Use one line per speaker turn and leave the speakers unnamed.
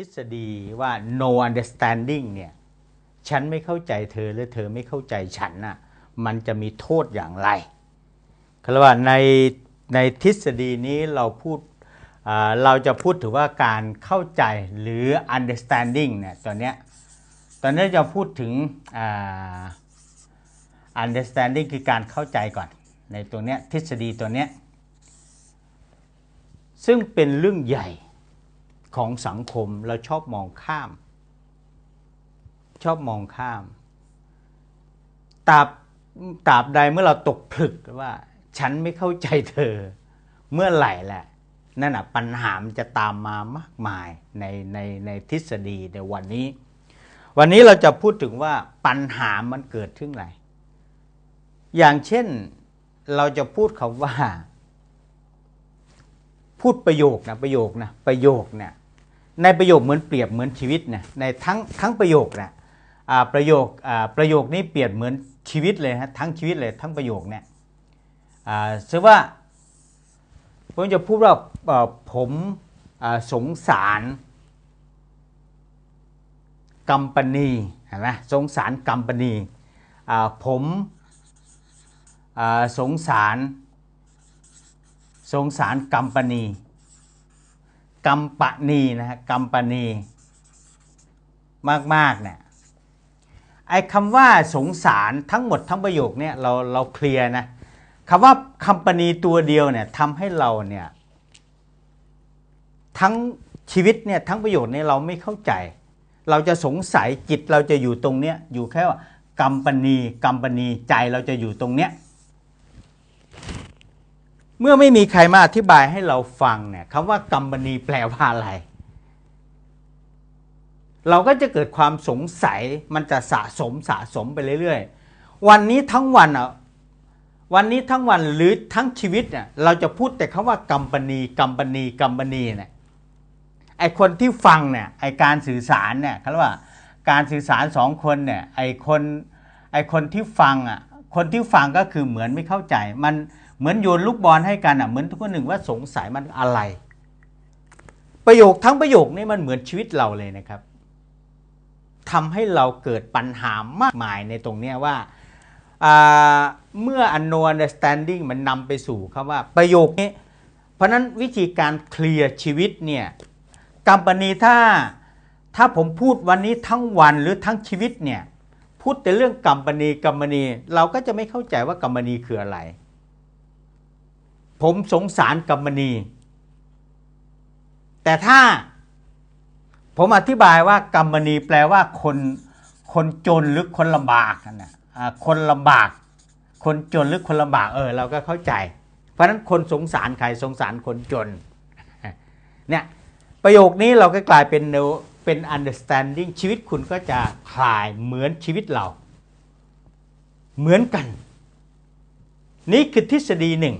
ทฤษฎีว่า no understanding เนี่ยฉันไม่เข้าใจเธอหรือเธอไม่เข้าใจฉันน่ะมันจะมีโทษอย่างไรคือว่าในในทฤษฎีนี้เราพูดเราจะพูดถึงว่าการเข้าใจหรือ understanding เนี่ยตอนเนี้ยตอนนี้จะพูดถึง understanding คือการเข้าใจก่อน ในตัวเนี้ยทฤษฎีตัวเนี้ยซึ่งเป็นเรื่องใหญ่ ของสังคมเราชอบมองข้าม ชอบมองข้ามตราบตราบใดเมื่อเราตกผลึกว่า ฉันไม่เข้าใจเธอ เมื่อไหร่แหละนั่นน่ะปัญหามันจะตามมามากมายในในในทฤษฎีในวันนี้ วันนี้เราจะพูดถึงว่าปัญหามันเกิดขึ้นไร อย่างเช่นเราจะพูดคำว่า พูดประโยคนะประโยคนะประโยคเนี่ยในประโยคเหมือนเปรียบเหมือนชีวิตนี่ยในทั้งทั้งประโยคเนี่ยอ่าประโยคอ่าประโยคนี้เปรียบเหมือนชีวิตเลยฮะทั้งชีวิตเลยทั้งประโยคเนี่ยอ่าซึ่งว่าผมจะพูดว่าผมสงสารกัมปนีเห็นไหมสงสารกัมปนีผมสงสาร สงสารกัมปนีกัมปนีนะฮะกัมปนีมากๆเนี่ยไอ้คำว่าสงสารทั้งหมดทั้งประโยคเนี่ยเราเราเคลียร์นะคำว่าคัมปนีตัวเดียวเนี่ยทำให้เราเนี่ยทั้งชีวิตเนี่ยทั้งประโยคนี้เราไม่เข้าใจ เราจะสงสัยจิตเราจะอยู่ตรงเนี้ยอยู่แค่ว่ากัมปนีกัมปนีใจเราจะอยู่ตรงเนี้ย เมื่อไม่มีใครมาอธิบายให้เราฟังเนี่ยคำว่ากัมปนีแปลว่าอะไร เราก็จะเกิดความสงสัยมันจะสะสมสะสมไปเรื่อยๆ วันนี้ทั้งวันอะวันนี้ทั้งวันหรือทั้งชีวิตเนี่ยเราจะพูดแต่คำว่ากัมปนีกัมปนีกัมปนีเนี่ยไอคนที่ฟังเนี่ยไอการสื่อสารเนี่ยเขาเรียกว่าการสื่อสารสองคนเนี่ยไอคนไอคนที่ฟังอะคนที่ฟังก็คือเหมือนไม่เข้าใจมัน เหมือนโยนลูกบอลให้กันอะเหมือนทุกคนหนึ่งว่าสงสัยมันอะไร ประโยคทั้งประโยคนี้มันเหมือนชีวิตเราเลยนะครับทำให้เราเกิดปัญหามากมายในตรงเนี้ว่าาเมื่อ no understanding มันนำไปสู่คำว่าประโยคนี้ เพราะฉะนั้นวิธีการเคลียร์ชีวิตเนี่ยกัมปนีถ้าถ้าผมพูดวันนี้ทั้งวันหรือทั้งชีวิตเนี่ยพูดแต่เรื่องกัมปนีกัมปนีเราก็จะไม่เข้าใจว่ากัมปนีคืออะไร ผมสงสารกัมปนีแต่ถ้าผมอธิบายว่ากัมปนีแปลว่าคนคนจนหรือคนลำบากนะคนลำบาก คนจนหรือคนลำบากเออเราก็เข้าใจ เพราะฉะนั้นคนสงสารใครสงสารคนจนเนี่ยประโยคนี้เราก็กลายเป็นเป็น understanding ชีวิตคุณก็จะคลายเหมือนชีวิตเรา เหมือนกัน นี่คือทฤษฎีหนึ่ง